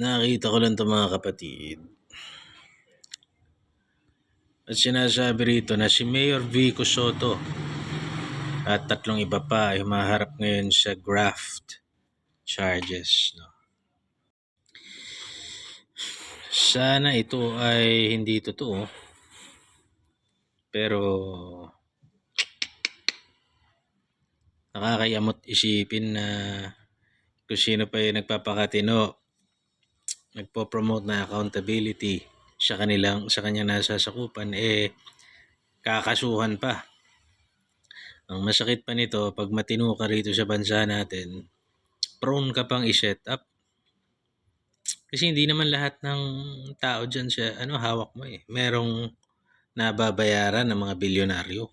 Nakita ko lang 'to mga kapatid. At sinasabi rito na si Mayor Vico Soto at tatlong iba pa ay humaharap ngayon sa graft charges. No? Sana ito ay hindi totoo. Pero nakakayamot isipin na kung sino pa yung nagpapakatino, nagpo-promote na accountability sa kanilang sa kanya nasasakupan eh kakasuhan pa. Ang masakit pa nito pag matino ka rito sa bansa natin, prone ka pang i-set up. Kasi hindi naman lahat ng tao dyan sa ano hawak mo eh. Merong nababayaran ng mga bilyonaryo.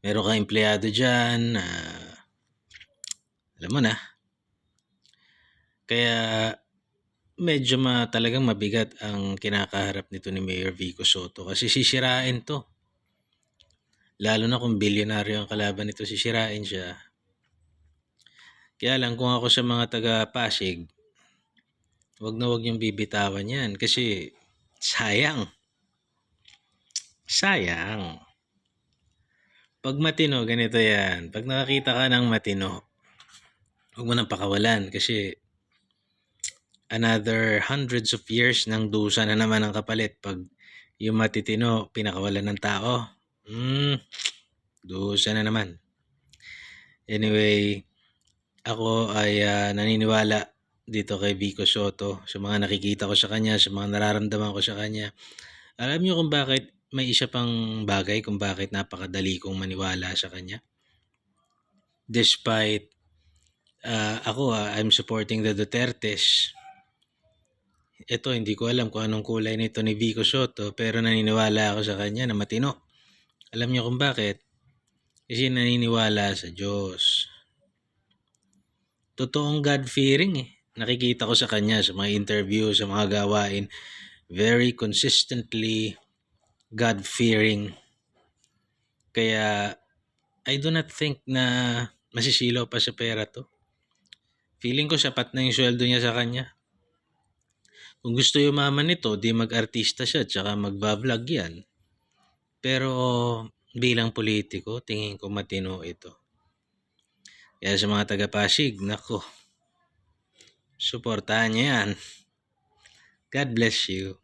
Meron kang empleyado dyan na alam mo na. Kaya medyo ma, talagang mabigat ang kinakaharap nito ni Mayor Vico Soto kasi sisirain to. Lalo na kung bilyonaryo ang kalaban nito, sisirain siya. Kaya lang kung ako sa mga taga Pasig, wag na wag yung bibitawan yan kasi sayang. Sayang. Pag matino, ganito yan. Pag nakakita ka ng matino, huwag mo nang pakawalan kasi another hundreds of years ng dusa na naman ang kapalit pag yung matitino pinakawalan ng tao. Hmm, dusa na naman. Anyway, ako ay ah, naniniwala dito kay Vico Soto sa mga nakikita ko sa kanya, sa mga nararamdaman ko sa kanya. Alam niyo kung bakit may isa pang bagay kung bakit napakadali kong maniwala sa kanya? Despite ah, ako, ah, I'm supporting the Dutertes. Ito, hindi ko alam kung anong kulay nito ni Vico Soto, pero naniniwala ako sa kanya na matino. Alam niyo kung bakit? Kasi naniniwala sa Diyos. Totoong God-fearing eh. Nakikita ko sa kanya sa mga interview, sa mga gawain. Very consistently God-fearing. Kaya I do not think na masisilaw pa sa pera to. Feeling ko sapat na yung sweldo niya sa kanya. Kung gusto yumaman nito, di mag-artista siya tsaka magbablog yan. Pero bilang politiko, tingin ko matino ito. Kaya sa mga taga-Pasig, nako, suportahan niyo yan. God bless you.